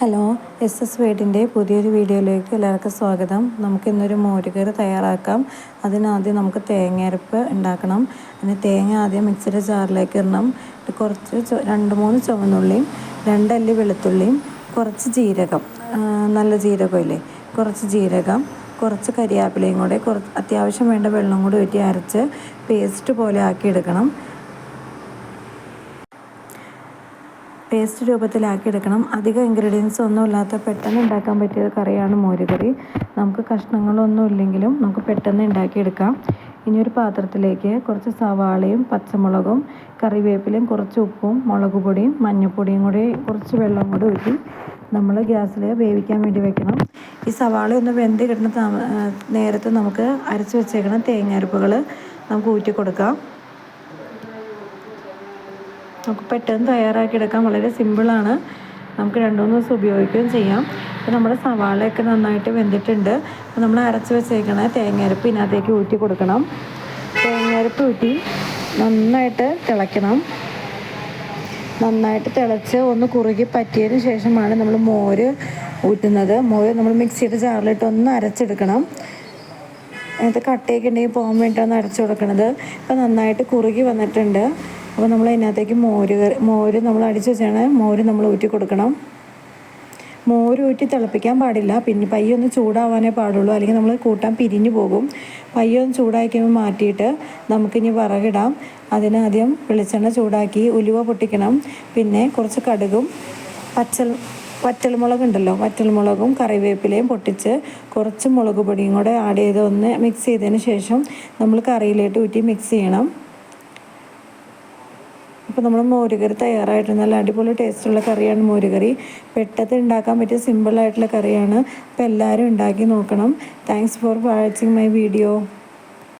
Hello S S വേഡിന്റെ പുതിയൊരു വീഡിയോയിലേക്ക് എല്ലാവർക്കും സ്വാഗതം. നമുക്ക് ഇന്നൊരു മോരുകറി തയ്യാറാക്കാം. അതിനാദ്യം നമുക്ക് തേങ്ങയരപ്പ് ഉണ്ടാക്കണം. അതിന് തേങ്ങ ആദ്യം മിക്സിയുടെ ജാറിലേക്ക് ഇടണം. കുറച്ച് രണ്ട് മൂന്ന് ചുവന്നുള്ളിയും രണ്ടല്ലി വെളുത്തുള്ളിയും കുറച്ച് ജീരകം നല്ല ജീരകമില്ലേ കുറച്ച് ജീരകം കുറച്ച് കരിയാപ്പിലയും കൂടെ കുറച്ച് അത്യാവശ്യം വേണ്ട വെള്ളം കൂടി ഊറ്റി അരച്ച് പേസ്റ്റ് പോലെ ആക്കി എടുക്കണം പേസ്റ്റ് രൂപത്തിലാക്കി എടുക്കണം അധികം ഇൻഗ്രീഡിയൻസ് ഒന്നും ഇല്ലാത്ത പെട്ടെന്ന് ഉണ്ടാക്കാൻ പറ്റിയ കറിയാണ് മോരുകറി. നമുക്ക് കഷ്ണങ്ങളൊന്നും ഇല്ലെങ്കിലും നമുക്ക് പെട്ടെന്ന് ഉണ്ടാക്കിയെടുക്കാം. ഇനി ഒരു പാത്രത്തിലേക്ക് കുറച്ച് സവാളയും പച്ചമുളകും കറിവേപ്പിലയും കുറച്ച് ഉപ്പും മുളക് പൊടിയും മഞ്ഞൾപ്പൊടിയും കൂടി കുറച്ച് വെള്ളം കൂടി ഊറ്റി നമ്മൾ ഗ്യാസിൽ വേവിക്കാൻ വേണ്ടി വെക്കണം. ഈ സവാള ഒന്ന് വെന്ത് കിട്ടുന്ന നേരത്ത് നമുക്ക് അരച്ച് വെച്ചേക്കണം തേങ്ങ നമുക്ക് ഊറ്റി കൊടുക്കാം നമുക്ക് പെട്ടെന്ന് തയ്യാറാക്കിയെടുക്കാൻ വളരെ സിമ്പിളാണ്. നമുക്ക് രണ്ട് മൂന്ന് ദിവസം ഉപയോഗിക്കുകയും ചെയ്യാം. അപ്പോൾ നമ്മുടെ സവാളയൊക്കെ നന്നായിട്ട് വെന്തിട്ടുണ്ട്. അപ്പോൾ നമ്മൾ അരച്ച് വെച്ചേക്കണ തേങ്ങയരപ്പ് ഇതിനകത്തേക്ക് ഊറ്റി കൊടുക്കണം. തേങ്ങയരപ്പ് ഊറ്റി നന്നായിട്ട് തിളയ്ക്കണം. നന്നായിട്ട് തിളച്ച് ഒന്ന് കുറുകി പറ്റിയതിന് ശേഷമാണ് നമ്മൾ മോര് ഊറ്റുന്നത്. മോര് നമ്മൾ മിക്സിയുടെ ജാറിലിട്ട് ഒന്ന് അരച്ചെടുക്കണം. അതിനകത്ത് കട്ടയൊക്കെ ഉണ്ടെങ്കിൽ പോകാൻ വേണ്ടിയിട്ടാണ് അരച്ചു കൊടുക്കുന്നത് ഇപ്പോൾ നന്നായിട്ട് കുറുകി വന്നിട്ടുണ്ട്. അപ്പോൾ നമ്മൾ അതിനകത്തേക്ക് മോര് മോര് നമ്മൾ അടിച്ചു വെച്ചാണ് മോര് നമ്മൾ ഊറ്റി കൊടുക്കണം. മോര് ഊറ്റി തിളപ്പിക്കാൻ പാടില്ല. പിന്നെ പയ്യൊന്ന് ചൂടാവാനേ പാടുള്ളൂ. അല്ലെങ്കിൽ നമ്മൾ കൂട്ടാൻ പിരിഞ്ഞു പോകും. പയ്യൊന്ന് ചൂടാക്കിയുമ്പോൾ മാറ്റിയിട്ട് നമുക്കിനി വിറകിടാം. അതിനാദ്യം വെളിച്ചെണ്ണ ചൂടാക്കി ഉലുവ പൊട്ടിക്കണം. പിന്നെ കുറച്ച് കടുകും പച്ചൽ വറ്റൽമുളക് ഉണ്ടല്ലോ വറ്റൽമുളകും കറിവേപ്പിലയും പൊട്ടിച്ച് കുറച്ച് മുളക് പൊടിയും കൂടെ ആഡ് ചെയ്ത് ഒന്ന് മിക്സ് ചെയ്തതിന് ശേഷം നമ്മൾ കറിയിലേക്ക് ഊറ്റി മിക്സ് ചെയ്യണം. അപ്പോൾ നമ്മൾ മോരുകറി തയ്യാറായിട്ട് നല്ല അടിപൊളി ടേസ്റ്റുള്ള കറിയാണ് മോരുകറി. പെട്ടെന്ന് ഉണ്ടാക്കാൻ പറ്റിയ സിമ്പിളായിട്ടുള്ള കറിയാണ്. അപ്പോൾ എല്ലാവരും ഉണ്ടാക്കി നോക്കണം. Thanks for watching my video